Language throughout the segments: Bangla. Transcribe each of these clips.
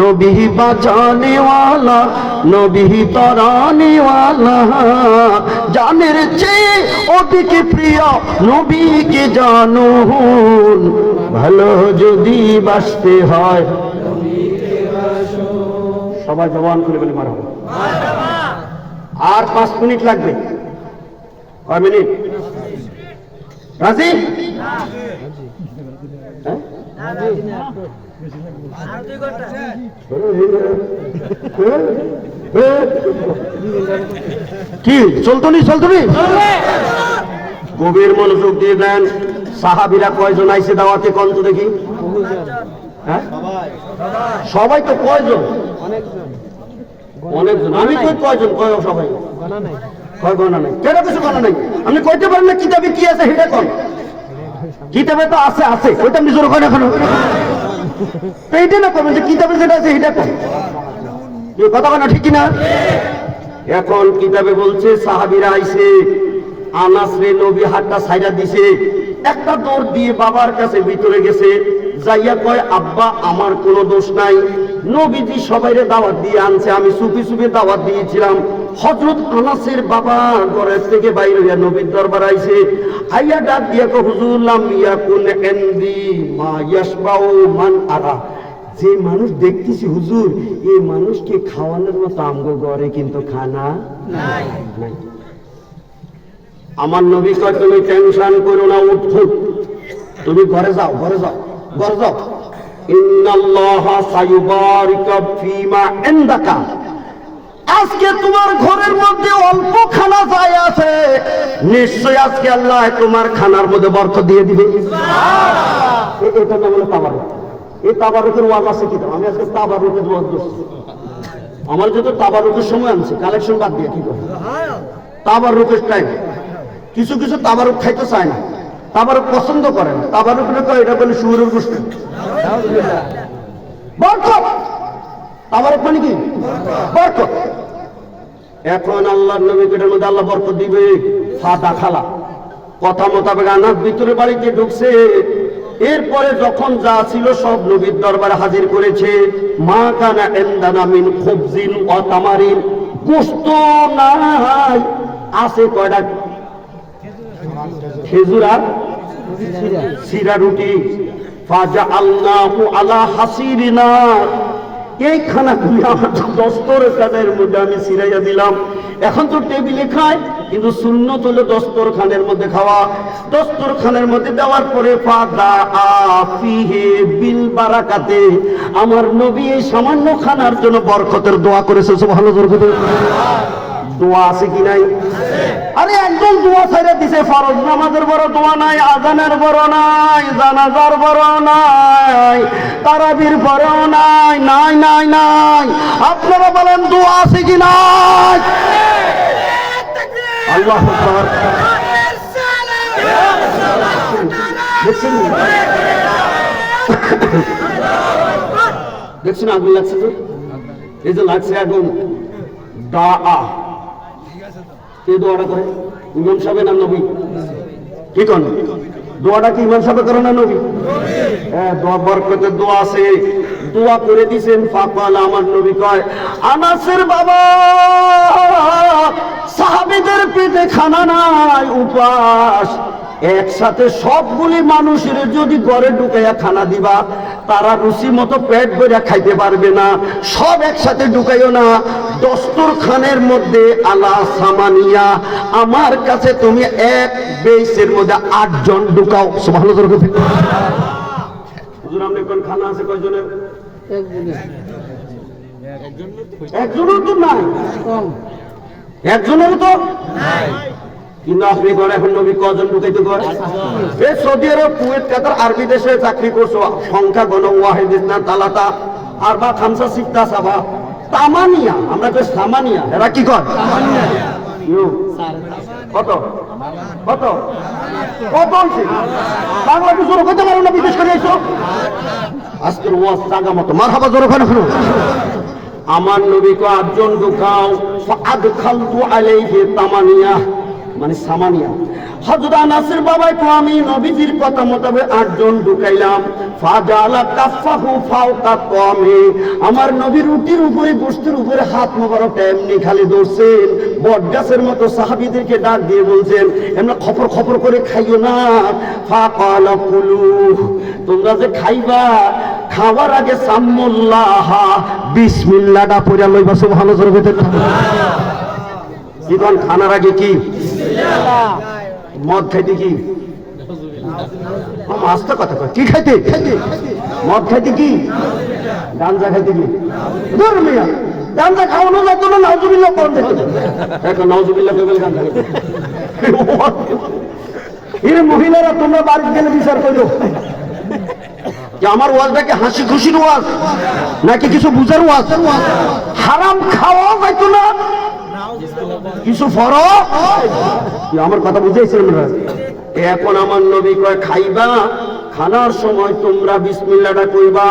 নবী বাঁচানেওয়ালা নবী তরানেওয়ালা। জানের চেয়ে অধিক প্রিয় নবীকে জানুন। ভালো যদি বাঁচতে হয়। সবাই জবান করে বলে, মারা। আর পাঁচ মিনিট লাগবে। কয় মিনিট? রাজি? হ্যাঁ? কি? চলতো নি চলতো নি গভীর মনোযোগ দিয়ে দেন। সাহাবিরা কয়জন আইসে দাওয়াতে? কন্ত দেখি। হ্যাঁ? সবাই তো কয়জন? অনেকজন। আমি কই কয়জন? কয় সবাই? কয় গণনা নাই? কেন কিছু গণনা নাই? আপনি কইতে পারেন না, কিতাবে কি আছে, সেটা কন। কিতাবে তো আছে আছে। ওইটা আপনি জোর এখনও। এইটা না করবেন যে কিতাবে যেটা আছে এটা কথা কেন ঠিক না এখন কিতাবে বলছে, সাহাবিরা আইছে আনাস রে নবী হাতটা সাইডা দিছে, একটা দৌড় দিয়ে বাবার কাছে ভিতরে গেছে, যাইয়া কয়, আব্বা, আমার কোনো দোষ নাই। নবীজি সবাইরে দাওয়াত দিয়ে আনছে আমি সুপি সুপি দাওয়াত দিয়েছিলাম। হজরত আনাসের বাবা ঘরের থেকে বাইরে হইয়া নবীর দরবার আইছে আইয়া ডাক দিয়া কো হুজুর লাম ইয়াকুন এন্দি মা ইয়াসবাউ মান আরা। যে মানুষ দেখতেছি হুজুর এই মানুষকে খাওয়ানোর মতো আমগো ঘরে কিন্তু খানা নাই। নাই। আমার নবী কয় তুমি টেনশন করো না উঠফুট তুমি ঘরে যাও ঘরে যাও ঘরে যাও। আজকে তোমার ঘরের মধ্যে অল্প খানা যায় আছে। নিশ্চয় আজকে আল্লাহ তোমার খানার মধ্যে বরকত দিয়ে দিবে। এটা নাম হলো তাবারুক। এই তাবারুকের ওয়াজ আছে কি আমি আজকে তাবারুকের ওয়াজ করছি। আমার যত তাবারুকের সময় আনছে কালেকশন বাদ দিয়ে কি করে তাবারুকের টাইম কিছু কিছু তাবারুক খাইতে চায় না। তাবারুক পছন্দ করে না তাবারুক কয়, এটা বলে শুয়োরের গোষ্ঠী। বরকত! তাবারুক মানে কি? বরকত! এখন আল্লাহর নবী পেটের মধ্যে আল্লাহ বরকত দিবে। ফাটা খালা। কথা মোতাবেক আনার ভিতরে বাড়িতে ঢুকছে। এরপরে যখন যা ছিল সব নবীর দরবারে হাজির করেছে। মা কানা এন্দানা মিন খুবজিন ও তামারিন গোস্ত নাই। আছে কয়টা? খেজুর আর সিরা রুটি। ফাজা আল্লাহ আলা হাসিরিনা। এই খানাগুলি আমার দস্তর কানের মধ্যে আমি সিরাইয়া দিলাম। এখন তো টেবিলে খায় কিন্তু শূন্য হলো দস্তর খানের মধ্যে খাওয়া। দস্তর খানের মধ্যে দেওয়ার পরে ফাদা আফিহে বিল বারাকাতে। আমার নবী এই সামান্য খানার জন্য বরকতের দোয়া করেছে ভালো বরকতের দোয়া আছে কি নাই? আরে একদম দোয়া ছেড়ে দিছে, ফরজ নামাজের বড় দোয়া নাই, আজানের বড় নাই, জানাজার বড় নাই, তারাবির বড় নাই নাই নাই নাই। আপনারা বলেন দোয়া আছে কি নাই? আল্লাহ দেখছেন? দেখছেন আগুন লাগছে তো? এই যে লাগছে আগুন। দা আ কে দোয়াটা করে? ইমাম সাহেব না নবী? কি কন? দোয়াটা কি ইমাম সাহেব করে না নবী? হ্যাঁ দোয়া বরকতে দোয়া আছে। দোয়া করে দিছেন ফাকাল আমার নবী কয়, আনাসের বাবা, সাহাবীদের পেটে খানা নাই, উপাস একসাথে সবগুলি মানুষের যদি ঘরে ঢুকাইয়া খানা দিবা, তারা রুচি মতো পেট ভরে খাইতে পারবে না। সব একসাথে ঢুকাইও না। দস্তর খানের মধ্যে আলা সামানিয়া, আমার কাছে তুমি এক বেসের মধ্যে আটজন ঢুকাও। ভালো কোন খানা আছে কয়জনের? একজনের তো নাই। একজনের তো কিন্তু আপনি করে? এখন নবী কজন ঢুকাইতে করে এই সৌদি আরব কুয়েত কাতার আরবি দেশে চাকরি করছ সংখ্যা গণ ওয়াহিদ ইসলাম তালাতা আর বা খামসা সিক্তা সাবা তামানিয়া আমরা তো সামানিয়া এরা কি কর কত কত? কত? হয়েছে বাংলা কি জোর করতে পারো না বিদেশ করে এসো আজকের ওয়াজ জাগা মতো মার হাবা জোর শুনো আমার নবীকে আটজন ঢুকাও আদখালতু আলাইহি তামানিয়া। মানে সামানিয়া। হযরত আনাসের বাবাই তো আমি নবীজির কথা মোতাবেক আটজন ঢুকাইলাম। ফাজালা কাফাহু ফাওকা কমে আমার নবী রুটির উপরে গোস্তের উপরে হাত মোবারক এমনি খালি ধরছেন। বটগাছের মতো সাহাবীদেরকে ডাক দিয়ে বলছেন এমনি খপর খপর করে খাইও না। ফাকালা কুলু তোমরা যে খাইবা খাওয়ার আগে সাম্মুল্লাহ বিসমিল্লাহটা পড়া লইবা সুবহানাল্লাহ জোরে বেতে কি কোন খানার আগে কি? মদ খাইতে কি? কথা কয়। কি খাইতে? মদ খাইতে কি? গাঞ্জা খাইতে কি? ধর মিয়া। গাঞ্জা খাওয়ানো কোন কেবল গাঞ্জা খাইতে মহিলারা, তোমরা বাড়িতে গেলে বিচার করো। যে আমার ওয়াজটাকে হাসি খুশির ওয়াজ, নাকি কিছু বুঝার ওয়াজ? হারাম খাওয়াও যাইতো না কিছু ফরজ আমার কথা বুঝেছেন এখন আমার নবী কয়, খাইবা? খানার সময় তোমরা বিসমিল্লাটা কইবা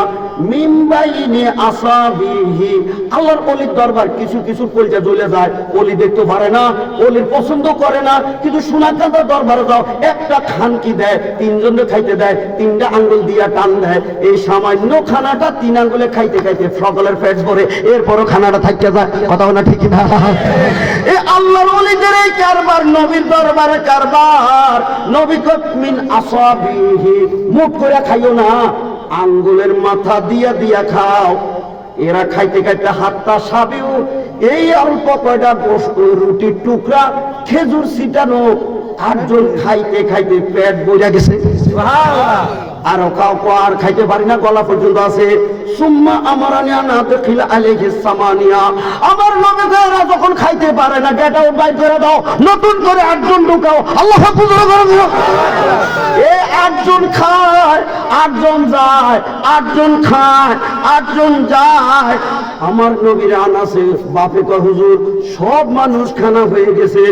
আঙ্গুল দিয়া টান দেয়। এই সামান্য খানাটা তিন আঙ্গুলে খাইতে খাইতে সকলের পেট ভরে, এরপরও খানাটা থাকতে যায়। কথা না ঠিকই না এ আল্লাহর অলিদের এই কারবার, নবীর দরবারে কারবার। নবী মিন আসাবিহি। মুখ করে খাইও না। আঙ্গুলের মাথা দিয়া দিয়া খাও। এরা খাইতে খাইতে হাতটা সাবিও। এই অল্প কয়টা গোস্ত, রুটির টুকরা, খেজুর ছিটানো, আটজন খাইতে খাইতে পেট বোঝা গেছে। আর কাউ আর খাইতে পারি না, গলা পর্যন্ত আছে। সুম্মা আমার আমার যখন খাইতে পারে না করে দাও, নতুন করে আটজন ঢুকাও। আল্লাহ এ খায়, আটজন যায়, আটজন খায়, আটজন যায়। আমার নবীর আনাসে বাপে কয়, হুজুর, সব মানুষ খানা হয়ে গেছে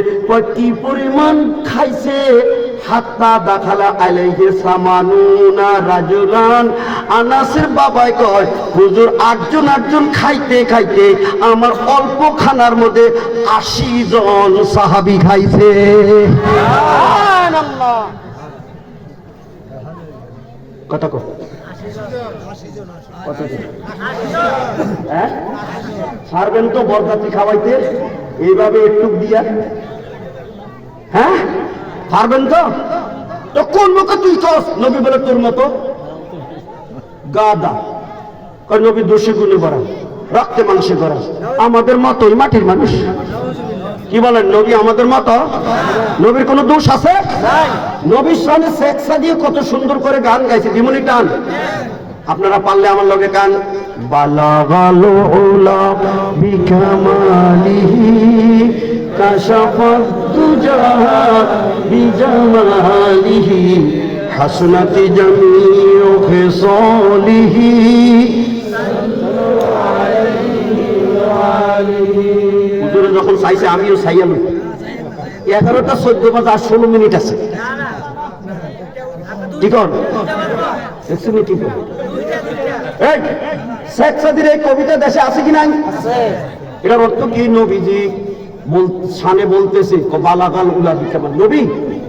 কি পরিমাণ খাইছে? হাত্তা দাখালা আলাইহি সামানুনা রাজুলান। আনাসের বাবাই কয় হুজুর আটজন আটজন খাইতে খাইতে আমার অল্প খানার মধ্যে আশি জন সাহাবি খাইছে। কত? হ্যাঁ? পারবেন তো বরদাতি খাওয়াইতে। এইভাবে একটু দিয়া। হ্যাঁ? পারবেন তো? তো কোন মুখে তুই কস নবী বলে তোর মতো? গাদা। কয় নবী দোষী গুণে করা রক্তে মাংসে করা। আমাদের মতোই মাটির মানুষ। কি বলেন নবী আমাদের মতো? নবীর কোনো দোষ আছে? নবীর সামনে সেক্সা দিয়ে কত সুন্দর করে গান গাইছে। দিমনি টান? আপনারা পারলে আমার লগে গান। বালাগালো বিকামালিহি হাসনাতি জামিউ খিসালিহি হুজুরে যখন চাইছে আমিও চাইয়াম এগারোটা চোদ্দ বাজে আর ষোলো মিনিট আছে। ঠিক দেখছি নি ঠিক এই শেখ সাদির এই কবিতা দেশে আছে কি নাই? এটার অর্থ কি নবীজি? সানে বলতেছে বালাগাল উলা দিতে নবী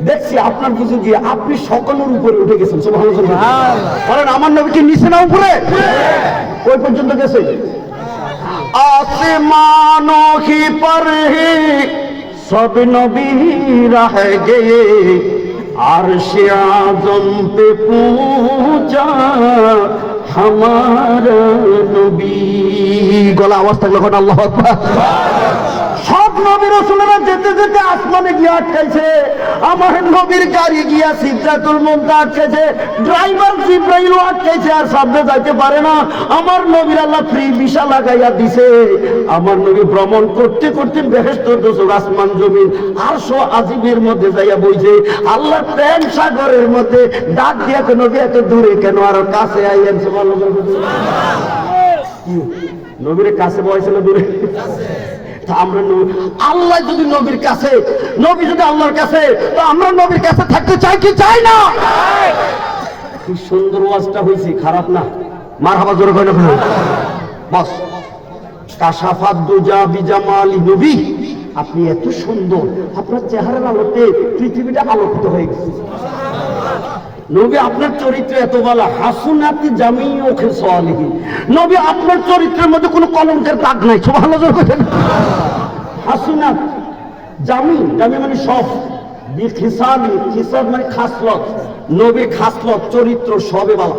দেখছি আপনার কিছু গিয়ে আপনি সকলের উপরে উঠে গেছেন কারণ আমার নবী কি নিচে না উপরে? ওই পর্যন্ত গেছে। আসমানো কি পর হে সব নবী রাহ গে আর সে আজম পে পূজা আমার নবী। গলা আওয়াজ থাকলে আল্লাহ আকবার। সব নবী রসুলেরা যেতে যেতে আসমানে গিয়ে আটকাইছে। আমার নবীর গাড়ি গিয়া সিদ্ধাতুল মুমতা আটকেছে ড্রাইভার জিব্রাইলও আটকাইছে আর সামনে যাইতে পারে না। আমার নবীর আল্লাহ ফ্রি ভিসা লাগাইয়া দিছে। আমার নবী ভ্রমণ করতে করতে বেহেস্তর দোষক আসমান জমিন আরশো আজিমের মধ্যে যাইয়া বইছে। আল্লাহ প্রেম সাগরের মধ্যে ডাক দিয়া কেন নবী এত দূরে কেন? আর কাছে আইয়েন নবীর কাছে বয়সে দূরে? আমরা আল্লাহ যদি নবীর কাছে নবী যদি আল্লাহর কাছে তো আমরা নবীর কাছে থাকতে চাই কি চাই না? কি সুন্দর ওয়াজটা হয়েছে খারাপ না? মার হাবা জোরে কয় না? বস। কাশাফাত দুজা বিজামালি নবী। আপনি এত সুন্দর। আপনার চেহারার আলোতে পৃথিবীটা আলোকিত হয়ে গেছে। নবী আপনার চরিত্র এত বলা। হাসুনাতি জামি ওখে সোয়ালিহি নবী আপনার চরিত্রের মধ্যে কোনো কলঙ্কের দাগ নাই। ভালো হাসুনাত জামি জামি মানে সব। খিসানি খিসান মানে খাসলত। নবী খাসলত, চরিত্র সবে বলা।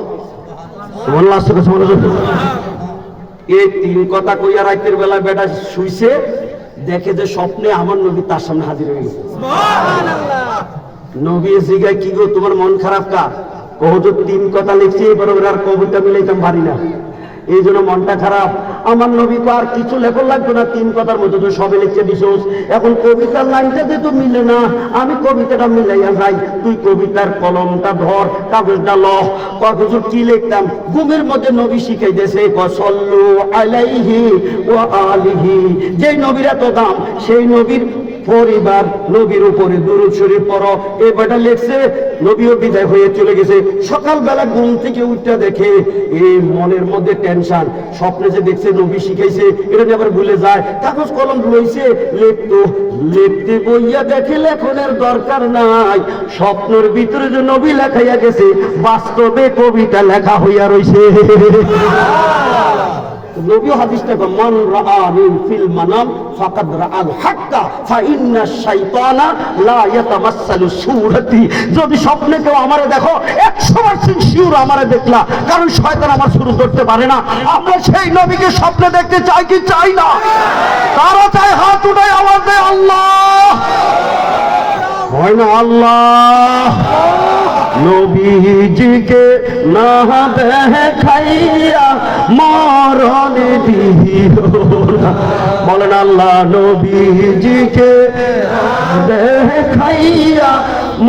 এই তিন কথা কইয়া রাতের বেলা বেটা শুইছে, দেখে যে স্বপ্নে আমার নবী তার সামনে হাজির হয়ে গেছে। নবী কি গো, তোমার মন খারাপ কা তিন কথা লিখছি আর কবিতা মিলাইতাম না। এই জন্য মনটা খারাপ। আমার নবী আর কিছু লেখন লাগতো না, তিন কথার মধ্যে তো সবে এখন কবিতার লাইনটা যে তো মিলে না, আমি কবিতাটা মিলাইয়া যাই। তুই কবিতার কলমটা ধর, কাগজটা ল। কাগজ কি লিখতাম? ঘুমের মধ্যে নবী শিখাই দেছে সল্লু আলাইহি ও আলিহি। যে নবীরা তো দাম, সেই নবীর পরিবার নবীর উপরে দুরুদ শরীফ পড়ো। এই বইটা লেখছে, নবীও বিদায় হয়ে চলে গেছে। সকালবেলা ঘুম থেকে উঠতে দেখে এই মনের মধ্যে টেনশন। স্বপ্নে যে দেখছে নবী শিখাইছে, এটা নিয়ে আবার ভুলে যায়। কাগজ কলম রয়েছে লিখতো লিখতে বইয়া দেখে লেখনের দরকার নাই। স্বপ্নের ভিতরে যে নবী লেখাইয়া গেছে, বাস্তবে কবিতা লেখা হইয়া রইছে। নবীও হাদিসটা কয়, মান রাআ মিন ফিল মানাম ফাকাদ রাআল হাক্কা ফাইন্না শাইতানা লা ইয়াতামাসসালু সূরাতি যদি স্বপ্নে কেউ আমারে দেখো 100% শিওর আমারে দেখলা কারণ শয়তান আমার শুরু করতে পারে না। আমরা সেই নবীকে স্বপ্নে দেখতে চাই কি চাই না? তারা চাই হাত উঠায় আওয়াজ দেয় আল্লাহ! হয় না আল্লাহ! নবীজিকে না দেখাইয়া মরণ দিও না। বলেন আল্লাহ, নবীজিকে দেখাইয়া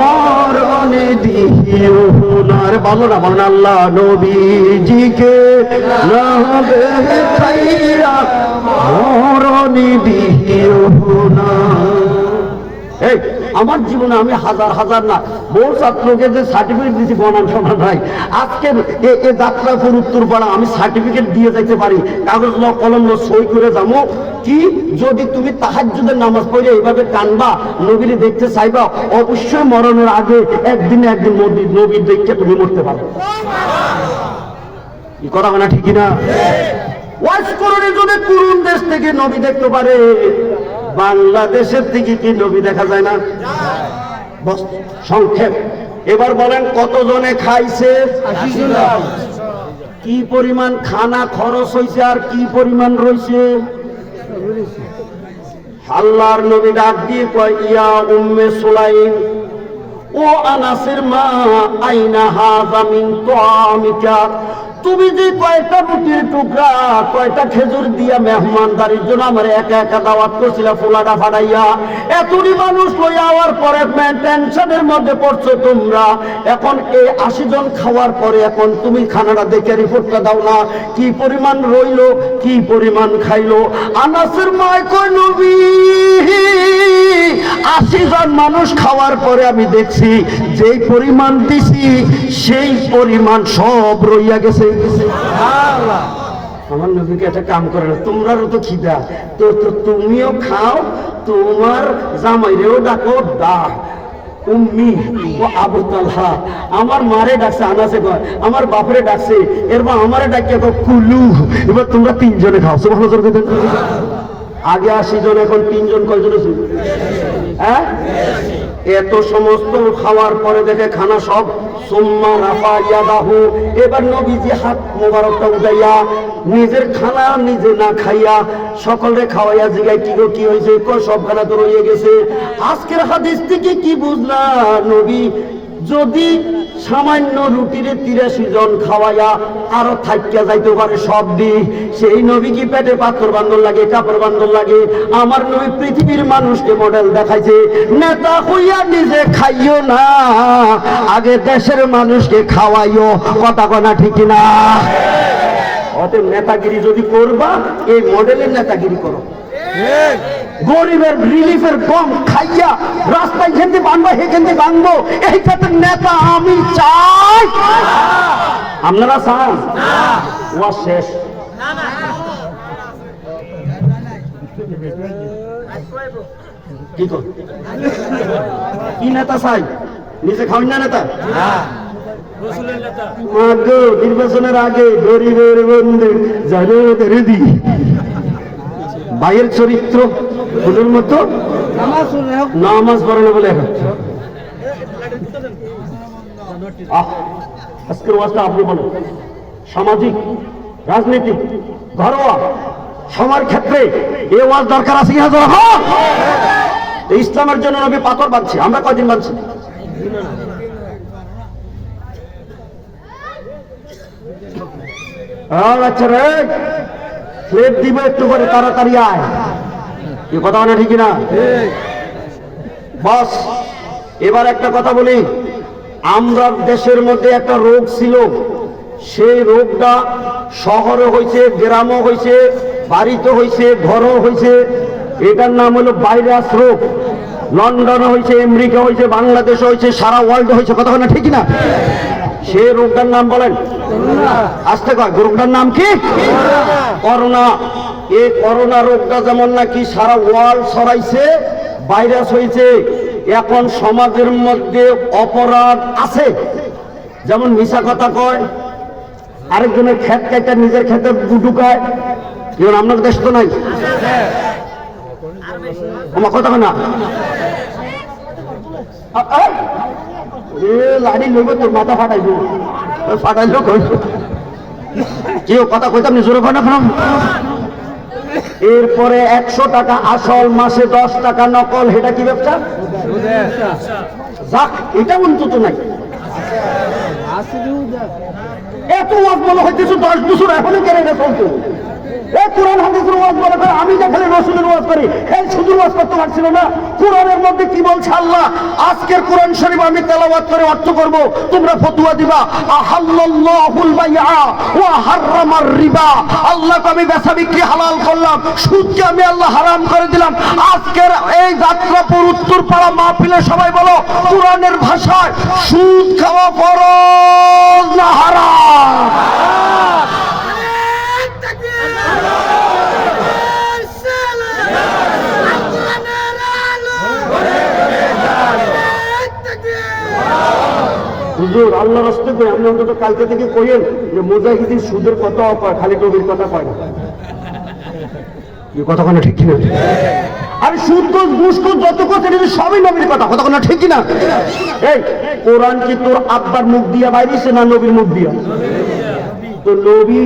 মরণ দিও না আরে বলো না, বলেন আল্লাহ, নবীজিকে না দেখাইয়া মরণ দিও না আমার জীবনে আমি হাজার হাজার না বহু ছাত্রকে যে সার্টিফিকেট দিয়েছি বনাম শোনা নাই আজকে এ- এ যাত্রা করে উত্তর পাড়া আমি সার্টিফিকেট দিয়ে যাইতে পারি, কাগজ ল কলম সই করে যাব। কি? যদি তুমি তাহাজ্জুদের নামাজ পড়ে এইভাবে কানবা, নবীরে দেখতে চাইবা, অবশ্যই মরণের আগে একদিন একদিন নবী নবীর দেখতে তুমি মরতে পারবে কি কথা না ঠিকই না ওয়াজ করণে যদি পুরুন দেশ থেকে নবী দেখতে পারে? বাংলাদেশের দিকে কি নবী দেখা যায় না? সংক্ষেপ। এবার বলেন কতজনে খাইছে? কি পরিমাণ খানা খরচ হয়েছে আর কি পরিমাণ রয়েছে আল্লাহর নবী ডাক দিয়ে কয়, ইয়া উম্মে সুলাইম, ও আনাসের মা, আইনা হাজা তো তামিকা তুমি যে কয়টা রুটির টুকরা, কয়টা খেজুর দিয়া মেহমানদারির জন্য আমার একা একা দাওয়াত করছিল ফোলাটা ফাটাইয়া? এতটি মানুষ লই আওয়ার পরে টেনশনের মধ্যে পড়ছো তোমরা। এখন এই আশি জন খাওয়ার পরে এখন তুমি খানাটা দেখে রিপোর্টটা দাও না। কি পরিমাণ রইল, কি পরিমাণ খাইলো? আনাসের মায় কই নবী আশি মানুষ খাওয়ার পরে আমি দেখছি, যেই পরিমাণ দিছি, সেই পরিমাণ সব রইয়া গেছে। আমার নবীকে একটা কাম করে না, তোমরারও তো খিদা। তো তো তুমিও খাও, তোমার জামাইরেও ডাকো ডাক উম্মি ও আবু তালহা, আমার মারে ডাকছে, আনাসে কয়, আমার বাপরে ডাকছে, এরপর আমারে ডাকিয়ে কয়, কুলু। এবার তোমরা তিনজনে খাও সব ভালো করে আগে আশি জন, এখন তিনজন, কয়জন আছে? এত সমস্ত খাওয়ার পরে দেখে খানা সব। রাফা ইয়াদাহু। এবার নবীজি হাত মোবারকটা উঠাইয়া নিজের খানা নিজে না খাইয়া সকলে খাওয়াইয়া জিগাই কি গো, কি হয়েছে সব খানা তো রয়ে গেছে? আজকের হাদিস থেকে কি বুঝলা নবী? যদি সামান্য রুটিরে তিরাশি জন খাওয়াইয়া আরও থাকিয়া যাইতে পারে সব দি সেই নবী কি পেটে পাথর বান্ধব লাগে, কাপড় বান্ধব লাগে? আমার নবী পৃথিবীর মানুষকে মডেল দেখাইছে, নেতা হইয়া নিজে খাইও না, আগে দেশের মানুষকে খাওয়াইও, কথা কনা ঠিক না অতএব নেতাগিরি যদি করবা, এই মডেলের নেতাগিরি করো। গরিবের রিলিফের কম খাইয়া রাস্তায় খেতে বানবো হেখানে বানবো, এই ক্ষেত্রে নেতা আমি চাই। আপনারা চান? শেষ। কি নেতা চাই? নিজে খাওয়ান না নেতা? নির্বাচনের আগে গরিবের বন্ধু জানো দি ভাইয়ের চরিত্র ফুলের মতো, নামাজ পড়ে না বলে এখন। আজকের ওয়াজটা আপনি বলেন। সামাজিক রাজনীতি ঘরোয়া সবার ক্ষেত্রে এ ওয়াজ দরকার আছে হ্যাঁ ইসলামের জন্য নবী পাথর বাঁধছি। আমরা কয়দিন বাঁধছি? আচ্ছা রে প্লেট দিব একটু করে, তাড়াতাড়ি আয়। এ কথা মানে ঠিক না? বস, এবার একটা কথা বলি। আমরা দেশের মধ্যে একটা রোগ ছিল। সেই রোগটা শহরে হয়েছে, গ্রামও হয়েছে, বাড়িতে হয়েছে, ঘরও হয়েছে। এটার নাম হলো ভাইরাস রোগ। লন্ডনে হয়েছে, আমেরিকা হয়েছে বাংলাদেশ হয়েছে, সারা ওয়ার্ল্ডে হয়েছে। কথা না ঠিক না? সেই রোগটার নাম বলেন। আসতে কয় রোগটার নাম কি? করোনা। এই করোনা রোগটা যেমন নাকি সারা ওয়ার্ল্ড ছড়াইছে, ভাইরাস হয়েছে এখন সমাজের মধ্যে অপরাধ আছে। যেমন মিশা কথা কয়, আরেকজনের ক্ষেত কাইটা নিজের ক্ষেতে ঢুকায় যেমন আপনার দেশ তো নাই? আমার কথা না? এ লাড়ি লইব তোর মাথা ফাটাইব। ফাটাইল কেউ কথা কইতাম জোরে? এরপরে একশো টাকা আসল মাসে দশ টাকা নকল এটা কি ব্যবসা? যাক এটা অন্তত নাই। এত ওয়াজ বলা হইতেছে, দশ বছর এখনও কেন এটা চলতো এ কোরআন, হাদিসের ওয়াজ বলে করে, আমি যে খালি রসুলের ওয়াজ করি এই শুধু ওয়াজ করতে পারছিল না। কোরআনের মধ্যে কি বলছে আল্লাহ? আজকের কোরআন শরীফ আমি তেলাওয়াত করে অর্থ করব, তোমরা ফতুয়া দিবা। আহাল্লাহুল বাইআ ওয়া হাররামার রিবা। আল্লাহকে আমি বেচা বিক্রি হালাল করলাম, সুদকে আমি আল্লাহ হারাম করে দিলাম। আজকের এই যাত্রাপুর উত্তরপাড়া মাহফিলে সবাই বলো, কোরআনের ভাষায় সুদ খাওয়া ফরজ না হারাম? হুজুর আল্লাহ রাস্তে কই আপনি অন্তত কালকে থেকে কইেন যে মুজাহিদিন সুদের কথা কয় খালি নবীর কথা কয় না। কথা কোনো ঠিক কিনা আরে সুদ কোষ ঘুষ কোষ যত কথা এটা সবই নবীর কথা। কথা কোনো ঠিক কিনা? এই, কোরআন কি তোর আব্বার মুখ দিয়া বাইরেছে না নবীর মুখ দিয়া? তো নবী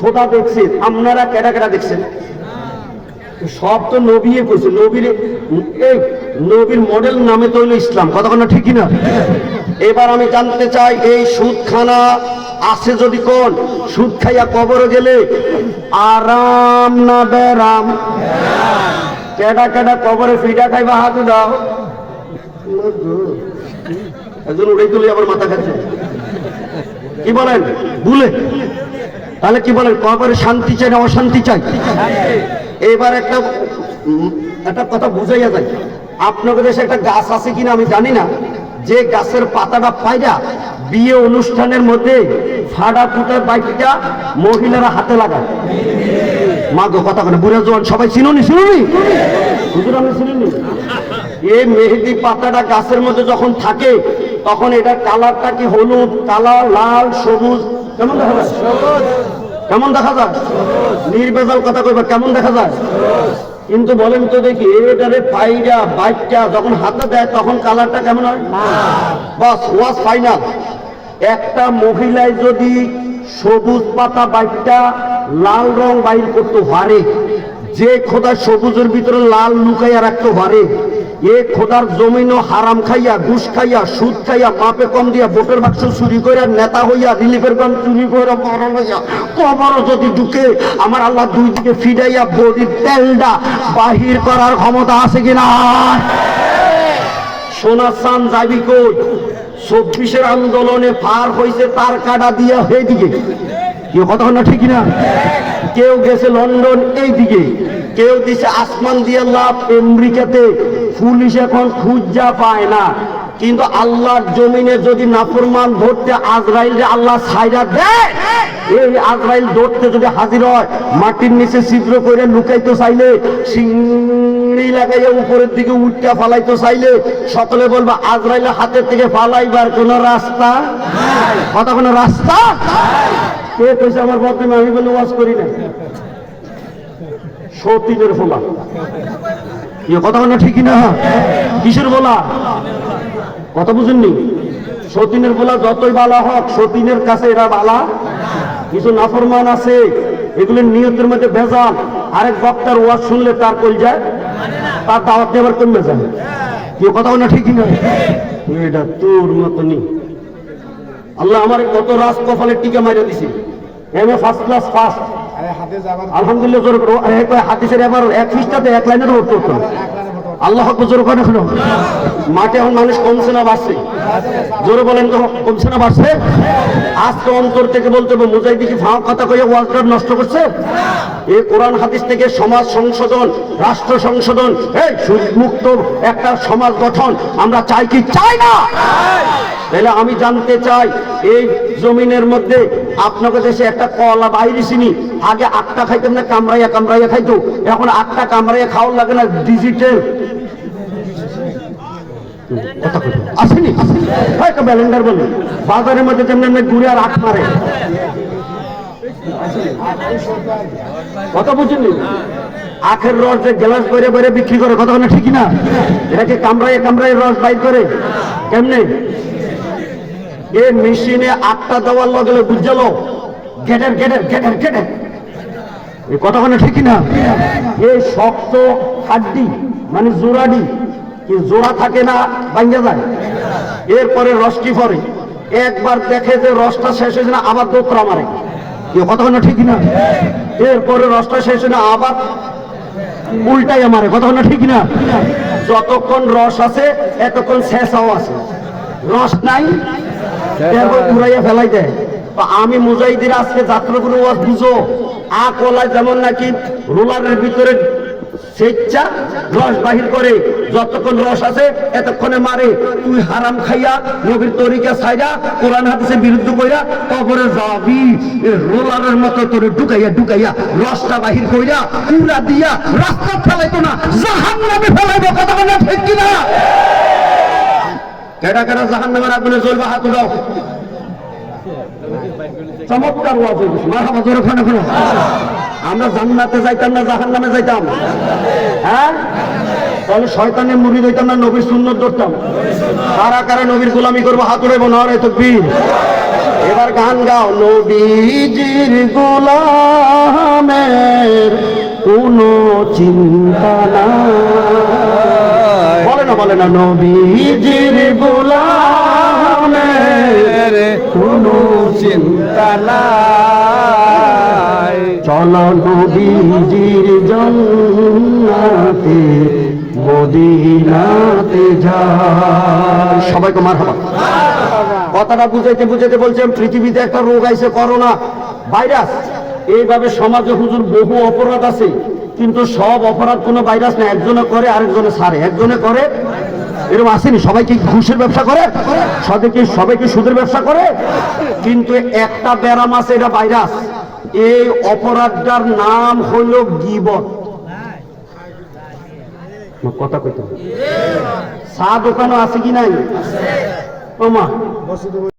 খোদা দেখছে, আপনারা কেডা কেডা দেখছেন? সব তো নবী কইছে, নবীর এই, নবীর মডেল নামে তো হইল ইসলাম। কথা কোনো ঠিকই না এবার আমি জানতে চাই, এই সুদখানা আছে যদি কোন? সুদ খাইয়া কবরে গেলে আরাম না বেরাম কেডা কেডা কবরে ফিডা খাইবা হাত দাও একজন উড়াই তুলে আবার মাথা খাচ্ছে। কি বলেন? ভুলে। তাহলে কি বলেন? কবরে শান্তি চাই না অশান্তি চাই? এবার একটা একটা কথা বুঝাইয়া যায় আপনাদের দেশে একটা গাছ আছে কিনা আমি জানি না। যে গাছের পাতাটা পাইরা বিয়ে অনুষ্ঠানের মধ্যে ফাড়া ফুটার বাইকটা মহিলারা হাতে লাগায়। মা গো কথা কেন বুড়া জোয়ান সবাই চিনুনি চিনুনি? হুজুর আমি চিনুনি। এই মেহেদি পাতাটা গাছের মধ্যে যখন থাকে তখন এটার কালারটা কি হলুদ কালা লাল সবুজ? কেমন দেখা যায়? কেমন দেখা যায়? নির্বেজাল কথা কইবা কেমন দেখা যায়? কিন্তু বলেন তো দেখি এটারে পাইরা বাইকটা যখন হাতে দেয় তখন কালারটা কেমন হয়? বাস ওয়াজ ফাইনাল একটা মহিলায় যদি সবুজ পাতা বাইকটা লাল রং বাইর করতে পারে। যে খোদা সবুজের ভিতরে লাল লুকাইয়া রাখতে পারে। এ খোদার জমিনও হারাম খাইয়া, ঘুষ খাইয়া, সুদ খাইয়া, মাপে কম দিয়া ভোটের বাক্স চুরি করিয়া নেতা হইয়া, রিলিফের গান চুরি করে মরণ হইয়া কবর যদি ঢুকে, আমার আল্লাহ দুই দিকে ফিরাইয়া বডির তেলটা বাহির করার ক্ষমতা আছে কিনা? সোনা চান যাবি কই? চব্বিশের আন্দোলনে পার হয়েছে তার কাটা দিয়া দিকে কেউ কথা না ঠিক না কেউ গেছে লন্ডন এই দিকে কেউ দিছে আসমান দিয়ে লাভ আমেরিকাতে। পুলিশ এখন খুঁজা পায় না। কিন্তু আল্লাহর জমিনে যদি নাফরমান ধরতে আজরাইল আল্লাহ সাইরা দেয়, এই আজরাইল ধরতে যদি হাজির হয়, মাটির নিচে ছিদ্র করে লুকাইতে চাইলে সিংড়ি লাগাইয়া উপরের দিকে উঠটা ফালাইতে চাইলে সকলে বলবে আজরাইলের হাতের থেকে ফালাইবার কোনো রাস্তা কথা কোনো রাস্তা কে আমার আমি বলে, ওয়াজ করি না। সতীনের ফোলা। কথা বলা ঠিকই না? কিসের বলা কথা বুঝেননি? সতীনের বলা যতই বালা হোক, সতীনের কাছে এরা বালা কিছু নাফরমান আছে এগুলোর নিয়তের মধ্যে ভেজাল। আরেক বক্তার ওয়াজ শুনলে তার কল যায় তার দাওয়াত দেবার কমে যায় কি কথা না ঠিকই না। এটা তোর মতনই আল্লাহ আমার কত রাজ কপালের টিকা মারিয়ে দিছে। M A first class first আলহামদুলিল্লাহ জোর করো। হাদিসের এবার এক পৃষ্ঠাতে এক লাইনের উত্তর করো আল্লাহ জোর করে শুনো মাঠে এখন মানুষ কমছে না বাড়ছে? জোরে বলেন তো, কমছে না বাড়ছে? আজকে অন্তর থেকে বলতে হবে মুজাহিদি কি ফাঁক কথা কয়ে ওয়াজটা নষ্ট করছে? এই কোরআন হাদিস থেকে সমাজ সংশোধন, রাষ্ট্র সংশোধন মুক্ত একটা সমাজ গঠন, আমরা চাই কি? চাই না! তাহলে আমি জানতে চাই, এই জমিনের মধ্যে আপনাকে দেশে একটা কলা বাইরে চিনি, আগে আটটা খাইতাম না কামড়াইয়া কামড়াইয়া খাইতো, এখন আটটা কামড়াইয়া খাওয়ার লাগে না ডিজিটাল কথা। আসেনি ব্যালেন্ডার বাজারের মধ্যে যেমন ঘুরে আর আট মারে। কথা বুঝেননি? আখের রস যে গ্লাস বেড়ে বেড়ে বিক্রি করে, কথা বলে ঠিকই না? এটাকে কামড়াইয়ে কামড়াইয়ে রস বাইর করে? কেমনে? এ মেশিনে আটটা দেওয়ার লগে বুঝালো গেটের গেটের গেটের গেটের। এই কথাখানে ঠিকই না? এই শক্ত হাড্ডি মানে জোড়াডি। কি জোড়া থাকে না ভাঙ্গে যায়? এরপরে রসটি পরে। একবার দেখে যে রসটা শেষ হয়েছে না, আবার দোতরা মারে। এই কথাখানে ঠিকই না? এরপরে রসটা শেষ হয়ে না, আবার উল্টাই আমারে কথাখানে ঠিক না? যতক্ষণ রস আছে, এতক্ষণ শেষাও আছে। রস নাই এরপর উড়াইয়া ফেলাই দেয়। আমি মুজাহিদের আজকে যাত্রাগুলো ওয়াজ বুঝো। আ কলায় যেমন নাকি রোলারের ভিতরে স্বেচ্ছা রস বাহির করে যতক্ষণ রস আছে এতক্ষণে মারে। তুই হারাম খাইয়া নবীর তরিকা ছাইরা কোরআন হাদিসে বিরুদ্ধ কইরা কবরে যাবি। রোলারের মতো তোরে ঢুকাইয়া ঢুকাইয়া রসটা বাহির কইরা পুরা দিয়া রাস্তা ফেলাইতো না জাহান নামে ফেলাইবো, কথা বলে ঠিক কিনা? কেডা কেডা জাহান আগুনে জ্বলবে হাত উঠাও। চমৎকার আমরা জান্নাতে যাইতাম না জাহান নামে যাইতাম। হ্যাঁ? তাহলে শয়তানের মুড়ি দিতাম না, নবীর সুন্নত ধরতাম। কারা কারা নবীর গোলামি করব, হাত উড়াইবো না রে তকবীর। এবার গান গাও, নবীজির গোলামের কোনো চিন্তা না বলে না বলে না, নবীজির গোলামের কোনো চিন্তা নাই। চলো নবীজির জন্নাতে মদিনাতে যায় সবাইকে মার হবা কথাটা বুঝাইতে বুঝাইতে বলছেন পৃথিবীতে একটা রোগ আইছে করোনা ভাইরাস। এইভাবে সমাজে হুজুর বহু অপরাধ আছে কিন্তু সব অপরাধ কোনো ভাইরাস না একজনে করে আরেকজনে সারে একজনে করে এরকম আসেনি সবাইকে ঘুষের ব্যবসা করে? সবাইকে সবাইকে সুদের ব্যবসা করে? কিন্তু একটা ব্যারাম আছে, এটা ভাইরাস। এই অপরাধটার নাম হল গিবত। কথা কইতে চা দোকানও আছে কি নাই? ওমা